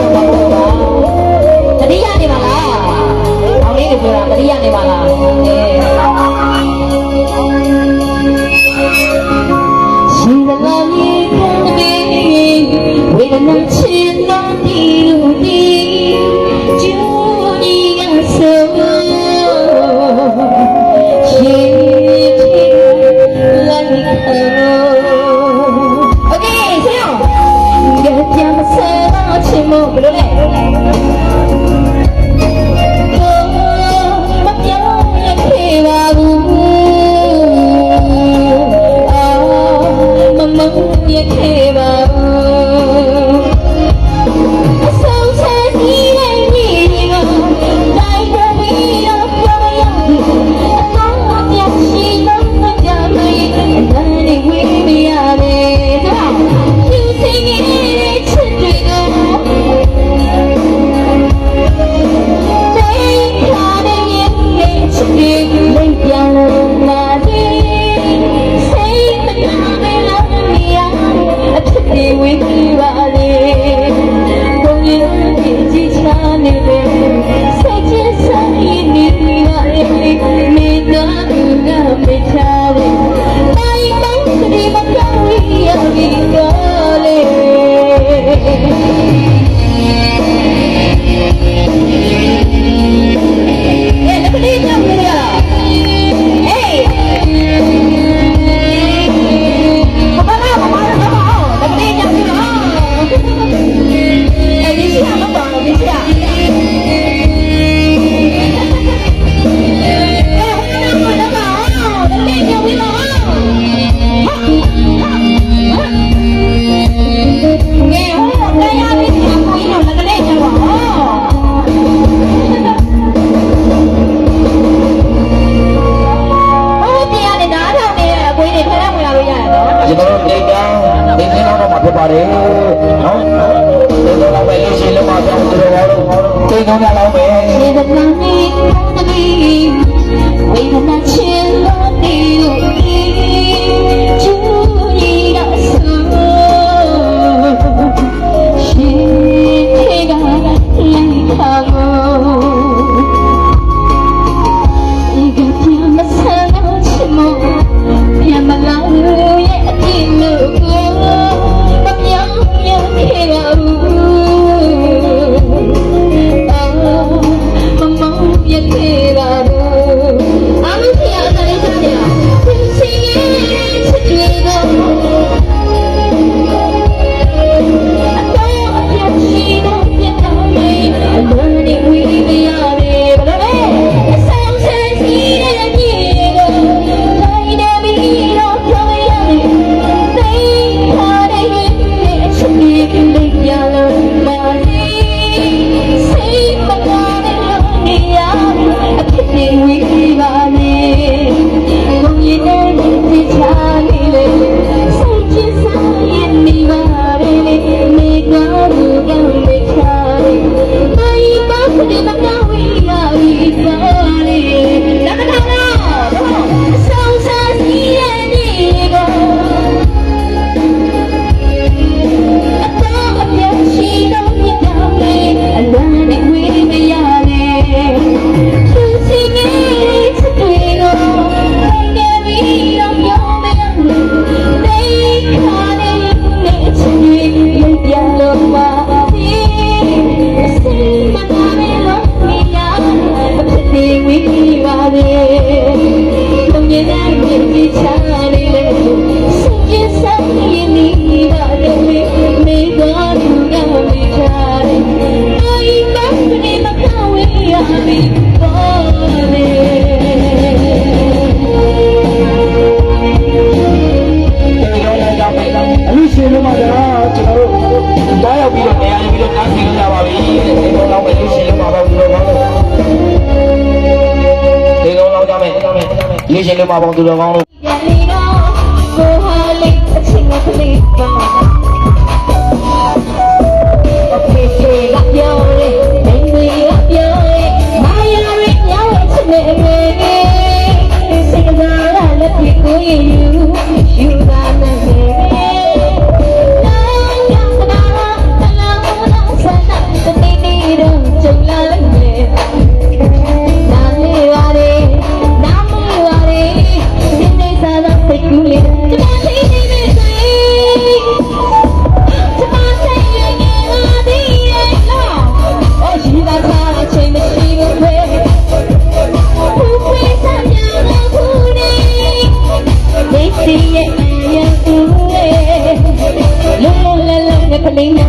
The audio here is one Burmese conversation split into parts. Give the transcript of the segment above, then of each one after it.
ရမှာမဟုတ်ပါဘူးတတိယနေပါလားအောင်လေးတွေပြောတာတတိယနေပါလားအဲရှင်ကလာမြေခံတဲ့ဝေဒနာချီ 以前 လေးရှင်လေးမပေါင်းသူတော်ကောင်းလို့ပြန်လီတော့ကိုဟာလေးအချင်းကလေးပါနဲ့ငယ်ငယ်စိတ်ကလာလက်ပြကိုရည်ယူ ကလေးနဲ့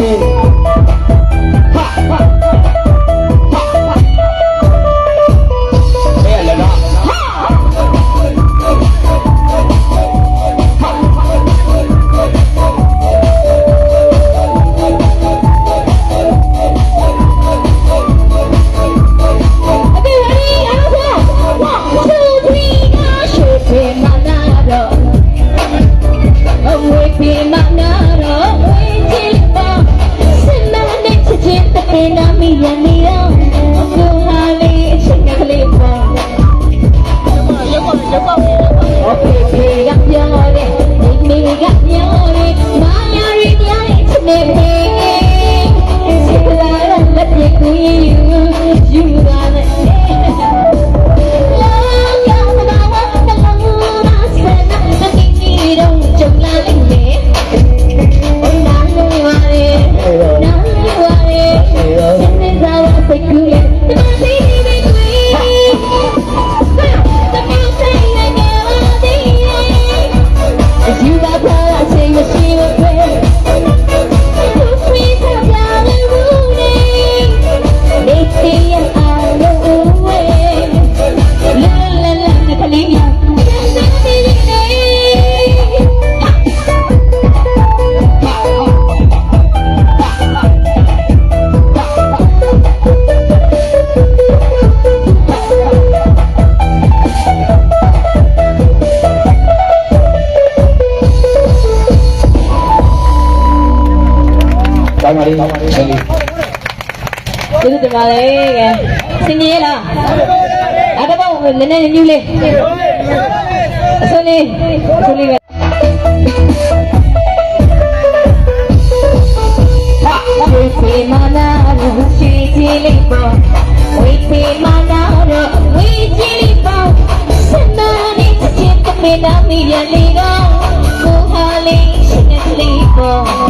တတ် တဲ့နာမီရနေတော့ကိုဟာလေးအချိန်ကလေးပေါ့ Okay, okay, got your it. Make me got your it. My yari yari to me. Say that I don't let me go you. You got it. Love Thank you. ဇူးတင်ပါတယ်ကဲစင်ကြီးလားအတော့နည်းနည်းညူးလေးအစိုးလေးအစိုးလေးပဲဝေးဖေးမနာလို့ရှိကြည့်လိုက်ပေါ့ဝေးဖေးမနာလို့ဝေးကြည့်လိုက်ပေါ့စနာနေချစ်တဲ့မင်းနာမီရလေးတော့ကိုဟာလေးရှိနေလေးပေါ့